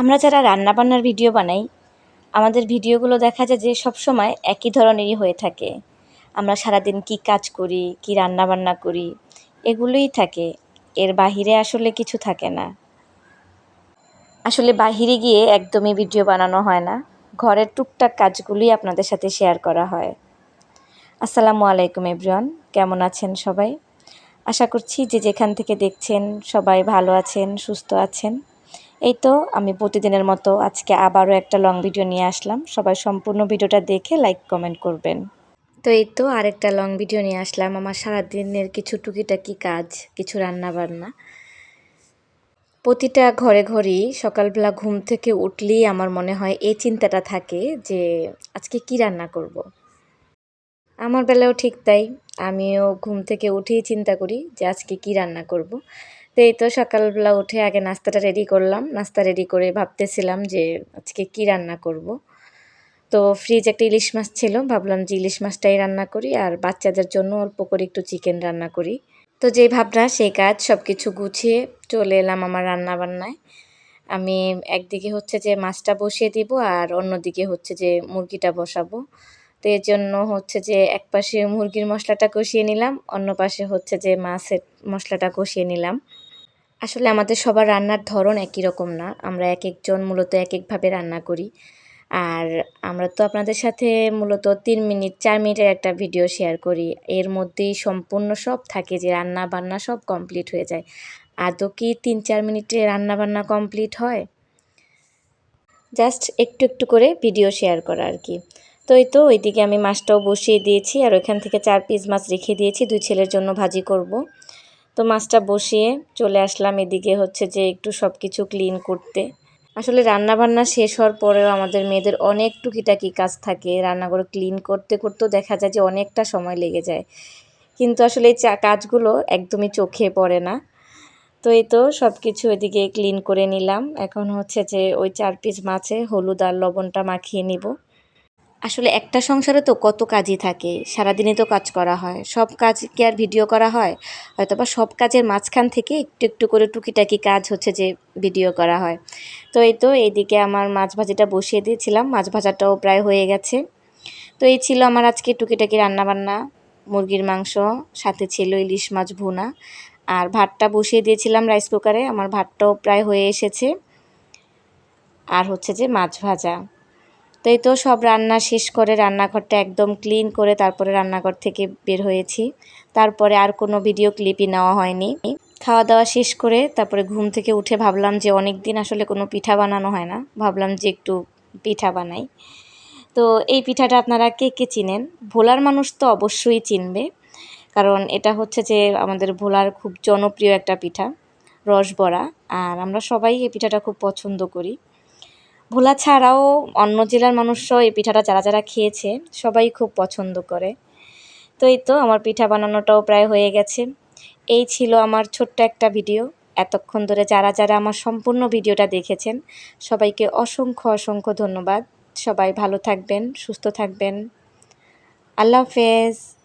আমরা যারা রান্নাবান্নার ভিডিও বানাই, আমাদের ভিডিওগুলো দেখা যায় যে সবসময় একই ধরনেরই হয়ে থাকে। আমরা সারাদিন কি কাজ করি, কি রান্নাবান্না করি, এগুলোই থাকে। এর বাহিরে আসলে কিছু থাকে না। আসলে বাহিরে গিয়ে একদমই ভিডিও বানানো হয় না। ঘরের টুকটাক কাজগুলোই আপনাদের সাথে শেয়ার করা হয়। আসসালামু আলাইকুম এভরিওয়ান, কেমন আছেন সবাই? আশা করছি যে যেখান থেকে দেখছেন সবাই ভালো আছেন, সুস্থ আছেন। এই তো আমি প্রতিদিনের মতো আজকে আবারও একটা লং ভিডিও নিয়ে আসলাম। সবাই সম্পূর্ণ ভিডিওটা দেখে লাইক কমেন্ট করবেন। তো এই তো আরেকটা লং ভিডিও নিয়ে আসলাম। আমার সারাদিনের কিছু টুকিটাকি কাজ, কিছু রান্না বান্না প্রতিটা ঘরে ঘরেই সকালবেলা ঘুম থেকে উঠলেই আমার মনে হয় এই চিন্তাটা থাকে যে, আজকে কি রান্না করব। আমার বেলাও ঠিক তাই। আমিও ঘুম থেকে উঠেই চিন্তা করি যে, আজকে কি রান্না করব। তো এই তো সকালবেলা উঠে আগে নাস্তাটা রেডি করলাম। নাস্তা রেডি করে ভাবতেছিলাম যে আজকে কি রান্না করব। তো ফ্রিজ একটা ইলিশ মাছ ছিল, ভাবলাম যে ইলিশ মাছটাই রান্না করি আর বাচ্চাদের জন্য অল্প করে একটু চিকেন রান্না করি। তো যেই ভাবনা, সেই কাজ সব কিছু গুছিয়ে চলে এলাম আমার রান্না বান্নায় আমি একদিকে হচ্ছে যে মাছটা বসিয়ে দিব আর অন্যদিকে হচ্ছে যে মুরগিটা বসাবো। তো এর জন্য হচ্ছে যে এক পাশে মুরগির মশলাটা কষিয়ে নিলাম, অন্য পাশে হচ্ছে যে মাছের মশলাটা কষিয়ে নিলাম। আসলে আমাদের সবার রান্নার ধরন একই রকম না। আমরা এক একজন মূলত এক একভাবে রান্না করি। আর আমরা তো আপনাদের সাথে মূলত তিন মিনিট, চার মিনিটের একটা ভিডিও শেয়ার করি। এর মধ্যেই সম্পূর্ণ সব থাকে যে রান্না বান্না সব কমপ্লিট হয়ে যায়। আদৌ কি তিন, চার মিনিটে রান্না বান্না কমপ্লিট হয়? জাস্ট একটু একটু করে ভিডিও শেয়ার করা আর কি। তো এই তো, ওইদিকে আমি মাছটাও বসিয়ে দিয়েছি আর ওইখান থেকে চার পিস মাছ রেখে দিয়েছি। দুই ছেলের জন্য ভাজি করব। তো মাছটা বসিয়ে চলে আসলাম এদিকে হচ্ছে যে একটু সব কিছু ক্লিন করতে। আসলে রান্না বান্না শেষ হওয়ার পরেও আমাদের মেয়েদের অনেক টুকিটাকি কাজ থাকে। রান্নাঘর ক্লিন করতে করতেও দেখা যায় যে অনেকটা সময় লেগে যায়। কিন্তু আসলে এই কাজগুলো একদমই চোখে পড়ে না। তো এই তো সব কিছু এদিকে ক্লিন করে নিলাম। এখন হচ্ছে যে ওই চার পিস মাছে হলুদ আর লবণটা মাখিয়ে নিব। আসলে একটা সংসারে তো কত কাজই থাকে। সারাদিনে তো কাজ করা হয়। সব কাজ কি আর ভিডিও করা হয়? হয়তো বা সব কাজের মাঝখান থেকে একটু একটু করে টুকিটাকি কাজ হচ্ছে যে ভিডিও করা হয়। তো এই তো এইদিকে আমার মাছ ভাজিটা বসিয়ে দিয়েছিলাম। মাছ ভাজাটাও প্রায় হয়ে গেছে। তো এই ছিল আমার আজকে টুকিটাকি রান্নাবান্না। মুরগির মাংস, সাথে ছিল ইলিশ মাছ ভুনা। আর ভাতটা বসিয়ে দিয়েছিলাম রাইস কুকারে। আমার ভাতটাও প্রায় হয়ে এসেছে। আর হচ্ছে যে মাছ ভাজা। তো এই তো সব রান্না শেষ করে রান্নাঘরটা একদম ক্লিন করে তারপরে রান্নাঘর থেকে বের হয়েছি। তারপরে আর কোনো ভিডিও ক্লিপই নেওয়া হয়নি। খাওয়া দাওয়া শেষ করে তারপরে ঘুম থেকে উঠে ভাবলাম যে অনেক দিন আসলে কোনো পিঠা বানানো হয় না। ভাবলাম যে একটু পিঠা বানাই। তো এই পিঠাটা আপনারা কে কে চিনেন? ভোলার মানুষ তো অবশ্যই চিনবে। কারণ এটা হচ্ছে যে আমাদের ভোলার খুব জনপ্রিয় একটা পিঠা, রসবড়া। আর আমরা সবাই এই পিঠাটা খুব পছন্দ করি। ভোলা ছাড়াও অন্য জেলার মানুষরাও এই পিঠাটা যারা যারা খেয়েছে, সবাই খুব পছন্দ করে। তো এই তো আমার পিঠা বানানোটাও প্রায় হয়ে গেছে। এই ছিল আমার ছোট্ট একটা ভিডিও। এতক্ষণ ধরে যারা যারা আমার সম্পূর্ণ ভিডিওটা দেখেছেন, সবাইকে অসংখ্য অসংখ্য ধন্যবাদ। সবাই ভালো থাকবেন, সুস্থ থাকবেন। আল্লাহ হাফেজ।